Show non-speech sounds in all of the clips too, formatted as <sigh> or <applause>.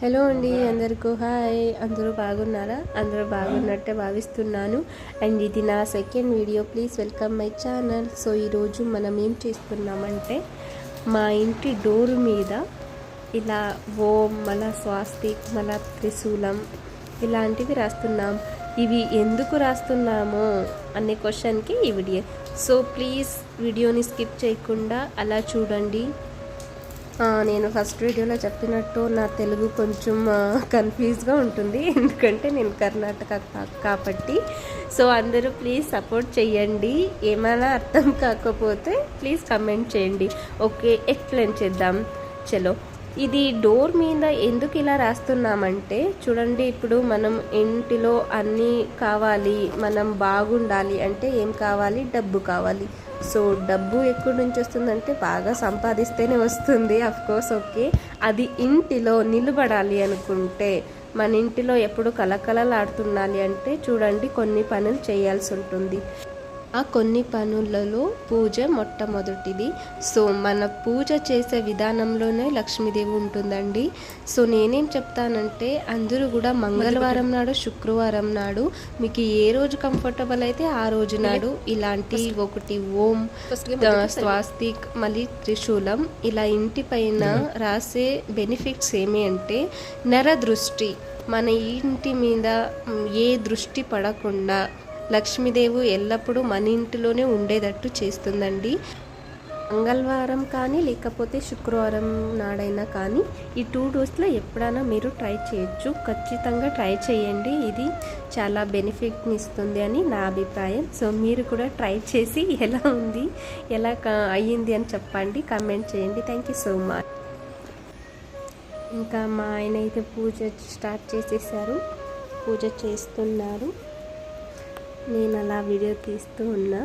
Hello అండి అందరికీ hi. అందరూ బాగున్నారా? అందరూ బాగున్నట్టే భావిస్తున్నాను. అండ్ ఇది నా second video please welcome my channel so ఈరోజు మనం ఏం చేస్తున్నామంటే మా ఇంటి డోర్ మీద ఇలా ఓం మన స్వాస్తిక్ మల త్రిశూలం ఇలాంటివి రాస్తున్నాం. ఇవి ఎందుకు రాస్తున్నామో అనే క్వశ్చన్కి ఈ వీడియో సో ప్లీజ్ వీడియోని స్కిప్ చేయకుండా అలా చూడండి. నేను ఫస్ట్ వీడియోలో చెప్పినట్టు నా తెలుగు కొంచెం కన్ఫ్యూజ్గా ఉంటుంది. ఎందుకంటే నేను కర్ణాటక కాబట్టి. సో అందరూ ప్లీజ్ సపోర్ట్ చేయండి ఏమైనా అర్థం కాకపోతే ప్లీజ్ కమెంట్ చేయండి. ఓకే ఎక్స్ప్లెయిన్ చేద్దాం. చలో. ఇది డోర్ మీద ఎందుకు ఇలా రాస్తున్నామంటే చూడండి ఇప్పుడు మనం ఇంటిలో అన్నీ కావాలి మనం బాగుండాలి అంటే ఏం కావాలి? డబ్బు కావాలి. సో డబ్బు ఎక్కడి నుంచి వస్తుందంటే బాగా సంపాదిస్తేనే వస్తుంది కోర్స్ ఓకే అది ఇంటిలో నిలబడాలి అనుకుంటే మన ఇంటిలో ఎప్పుడు కలకలలాడుతుండాలి అంటే చూడండి కొన్ని పనులు చేయాల్సి ఉంటుంది. ఆ కొన్ని పనులలో పూజ మొట్టమొదటిది. సో మన పూజ చేసే విధానంలోనే లక్ష్మీదేవి ఉంటుందండి. సో నేనేం చెప్తానంటే అందరూ కూడా మంగళవారం నాడు శుక్రవారం నాడు మీకు ఏ రోజు కంఫర్టబుల్ అయితే ఆ రోజు నాడు ఇలాంటి ఒకటి ఓం స్వాస్తిక్ మళ్ళీ త్రిశూలం ఇలా ఇంటి పైన రాసే బెనిఫిట్స్ ఏమి అంటే నర దృష్టి మన ఇంటి మీద ఏ దృష్టి పడకుండా లక్ష్మీదేవి ఎల్లప్పుడూ మన ఇంటిలోనే ఉండేటట్టు చేస్తుందండి. మంగళవారం కానీ లేకపోతే శుక్రవారం నాడైనా కానీ ఈ టూ డోస్లో ఎప్పుడైనా మీరు ట్రై చేయొచ్చు. ఖచ్చితంగా ట్రై చేయండి. ఇది చాలా బెనిఫిట్ని ఇస్తుంది అని నా అభిప్రాయం. సో మీరు కూడా ట్రై చేసి <laughs> ఎలా ఉంది ఎలా క- అయ్యింది అని చెప్పండి. కమెంట్ చేయండి. Thank you so much. ఇంకా మా ఆయన అయితే పూజ స్టార్ట్ చేసేసారు. పూజ చేస్తున్నారు. నేను అలా వీడియో తీస్తూ ఉన్నా.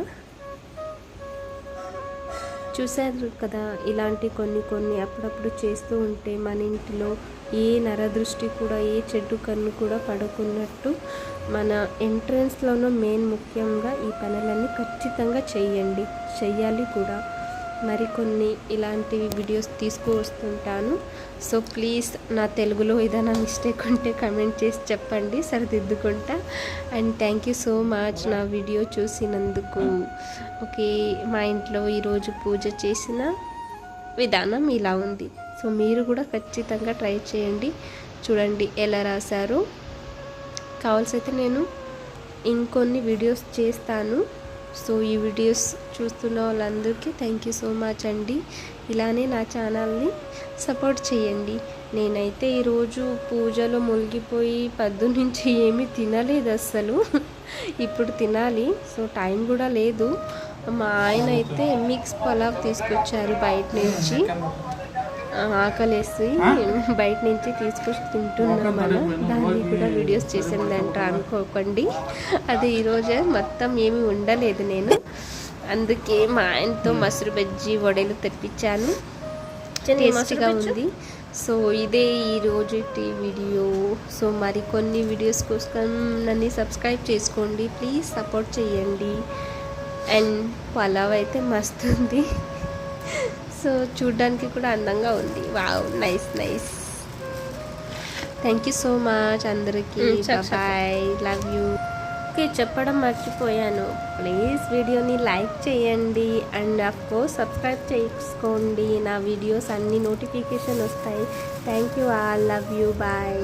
చూశారు కదా ఇలాంటి కొన్ని కొన్ని అప్పుడప్పుడు చేస్తూ ఉంటే మన ఇంటిలో ఏ నరదృష్టి కూడా ఏ చెడ్డు కన్ను కూడా పడుకున్నట్టు మన ఎంట్రన్స్లోనూ మెయిన్ ముఖ్యంగా ఈ పనులన్నీ ఖచ్చితంగా చేయండి చెయ్యాలి కూడా. మరికొన్ని ఇలాంటి వీడియోస్ తీసుకువస్తుంటాను. సో ప్లీజ్ నా తెలుగులో ఏదైనా మిస్టేక్ ఉంటే కమెంట్ చేసి చెప్పండి. సరిదిద్దుకుంటా. And thank you so much నా వీడియో చూసినందుకు. ఓకే మా ఇంట్లో ఈరోజు పూజ చేసిన విధానం ఇలా ఉంది. సో మీరు కూడా ఖచ్చితంగా ట్రై చేయండి. చూడండి ఎలా రాశారు. కావాల్సైతే నేను ఇంకొన్ని వీడియోస్ చేస్తాను. సో ఈ వీడియోస్ చూస్తున్న వాళ్ళందరికీ థ్యాంక్ యూ సో మచ్ అండి. ఇలానే నా ఛానల్ని సపోర్ట్ చేయండి. నేనైతే ఈరోజు పూజలో మునిగిపోయి పద్దు నుంచి ఏమీ తినలేదు అస్సలు. <laughs> ఇప్పుడు తినాలి. సో టైం కూడా లేదు. మా ఆయన అయితే మిక్స్ పలావ్ తీసుకొచ్చారు బయట నుంచి. ఆకలేసి బయట నుంచి తీసుకొచ్చి తింటున్నాం మనం దాన్ని కూడా వీడియోస్ చేసిందంట అనుకోకండి. అది ఈరోజే మొత్తం ఏమీ ఉండలేదు నేను. అందుకే మా ఆయనతో మసరు బజ్జీ వడలు తెప్పించాను. టేస్టీగా ఉంది. సో ఇదే ఈ రోజు వీడియో. సో మరికొన్ని వీడియోస్ కోసం నన్ను సబ్స్క్రైబ్ చేసుకోండి. ప్లీజ్ సపోర్ట్ చేయండి. అండ్ పలావ్ అయితే మస్తు ఉంది. సో చూడ్డానికి కూడా అందంగా ఉంది. Wow nice nice. Thank you so much అందరికీ. Bye love you. ఓకే చెప్పడం మర్చిపోయాను. ప్లీజ్ వీడియోని లైక్ చేయండి. అండ్ అఫ్ కోర్స్ సబ్స్క్రైబ్ చేసుకోండి. నా వీడియోస్ అన్ని నోటిఫికేషన్ వస్తాయి. Thank you all. Love you. Bye.